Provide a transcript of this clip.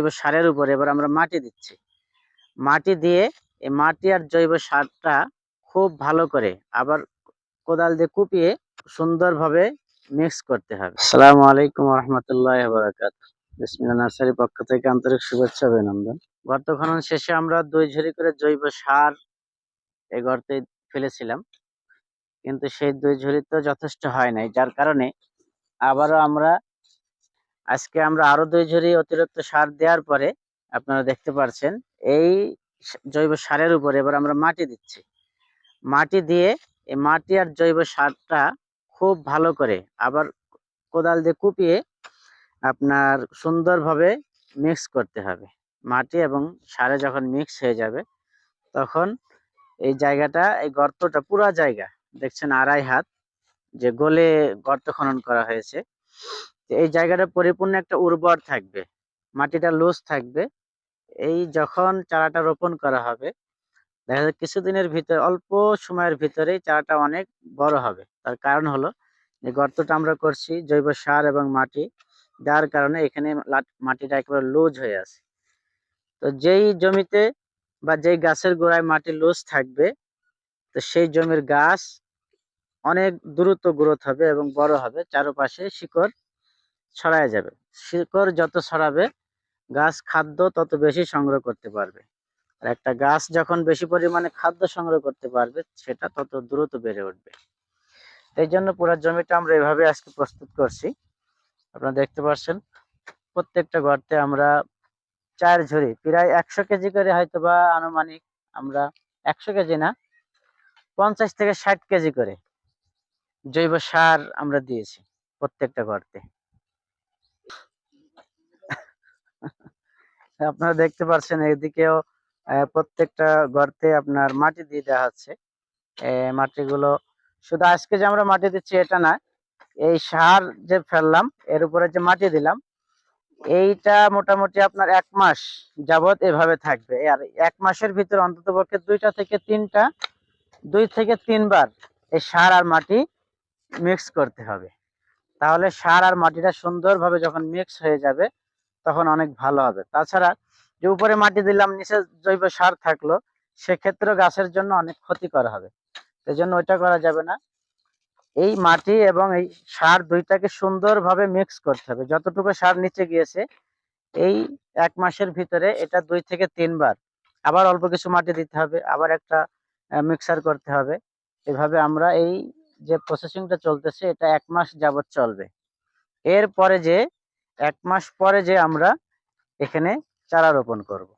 জৈব সারের উপরে এবার আমরা মাটি দিচ্ছি। মাটি দিয়ে এই মাটি আর জৈব সারটা খুব ভালো করে আবার কোদাল দিয়ে কুপিয়ে সুন্দরভাবে মিক্স করতে হবে। আসসালামু আলাইকুম রহমতুল্লাহ বারাকাত নার্সারি পক্ষ থেকে আন্তরিক শুভেচ্ছা অভিনন্দন। গর্ত খনন শেষে আমরা দুই ঝুড়ি করে জৈব সার এই গর্তে ফেলেছিলাম। কিন্তু সেই দুই ঝুড়ি তো যথেষ্ট হয় নাই, যার কারণে আবারও আমরা আজকে আমরা আরও দুই ঝুড়ি অতিরিক্ত সার দেওয়ার পরে আপনারা দেখতে পাচ্ছেন এই জৈব সারের উপরে এবার আমরা মাটি দিচ্ছি। মাটি দিয়ে এই মাটি আর জৈব সারটা খুব ভালো করে আবার কোদাল দিয়ে কুপিয়ে আপনার সুন্দরভাবে মিক্স করতে হবে। মাটি এবং সারে যখন মিক্স হয়ে যাবে, তখন এই জায়গাটা, এই গর্তটা পুরা জায়গা। দেখছেন আড়াই হাত, যে গোলে গর্ত খনন করা হয়েছে। এই জায়গাটা পরিপূর্ণ একটা উর্বর থাকবে, মাটিটা লুজ থাকবে। এই যখন চারাটা রোপণ করা হবে, দেখা যায় কিছুদিনের ভিতরে, অল্প সময়ের ভিতরেই চারাটা অনেক বড় হবে। তার কারণ হলো, যে গর্তটা আমরা করছি জৈব সার এবং মাটি দেওয়ার কারণে এখানে মাটিটা একেবারে লুজ হয়ে আছে। তো যেই জমিতে বা যেই গাছের গোড়ায় মাটি লুজ থাকবে, তো সেই জমির গাছ অনেক দ্রুত গ্রোথ হবে এবং বড় হবে। চারপাশে শিকড় ছড়ায় যাবে। শিকড় যত ছড়াবে, গাছ খাদ্য তত বেশি সংগ্রহ করতে পারবে। আর একটা গাছ যখন বেশি পরিমাণে খাদ্য সংগ্রহ করতে পারবে, সেটা তত দ্রুত বেড়ে উঠবে। এই জন্য পুরো জমিটা আমরা এভাবে আজকে প্রস্তুত করছি। আপনারা দেখতে পাচ্ছেন, প্রত্যেকটা গর্তে আমরা চার ঝুড়ি, প্রায় একশো কেজি করে হয়তো বা আনুমানিক আমরা, একশো কেজি না, পঞ্চাশ থেকে ষাট কেজি করে জৈব সার আমরা দিয়েছি প্রত্যেকটা গর্তে। আপনারা দেখতে পাচ্ছেন এদিকেও প্রত্যেকটা গর্তে আপনার মাটি দিয়ে দেওয়া হচ্ছে। মাটিগুলো শুধু আজকে যে আমরা মাটি দিচ্ছি এটা না, এই সার যে ফেললাম, এর উপরে যে মাটি দিলাম, এইটা মোটামুটি আপনার এক মাস যাবত এভাবে থাকবে। আর এক মাসের ভিতরে অন্তত পক্ষে দুইটা থেকে তিনটা, দুই থেকে তিনবার এই সার আর মাটি মিক্স করতে হবে। তাহলে সার আর মাটিটা সুন্দরভাবে যখন মিক্স হয়ে যাবে তখন অনেক ভালো হবে। তাছাড়া যে উপরে মাটি দিলাম, নিচে জৈব সার থাকল সেক্ষেত্রে গাছের জন্য অনেক ক্ষতিকর হবে। এই জন্য ওইটা করা যাবে না। এই মাটি এবং এই সার দুইটাকে সুন্দরভাবে মিক্স করতে হবে। যতটুকু সার নিচে গিয়েছে, এই এক মাসের ভিতরে এটা দুই থেকে তিনবার। আবার অল্প কিছু মাটি দিতে হবে, আবার একটা মিক্সার করতে হবে। এভাবে আমরা এই যে প্রসেসিংটা চলতেছে, এটা এক মাস যাবত চলবে। এরপরে যে এক মাস পরে যে আমরা এখানে চারা রোপণ করব।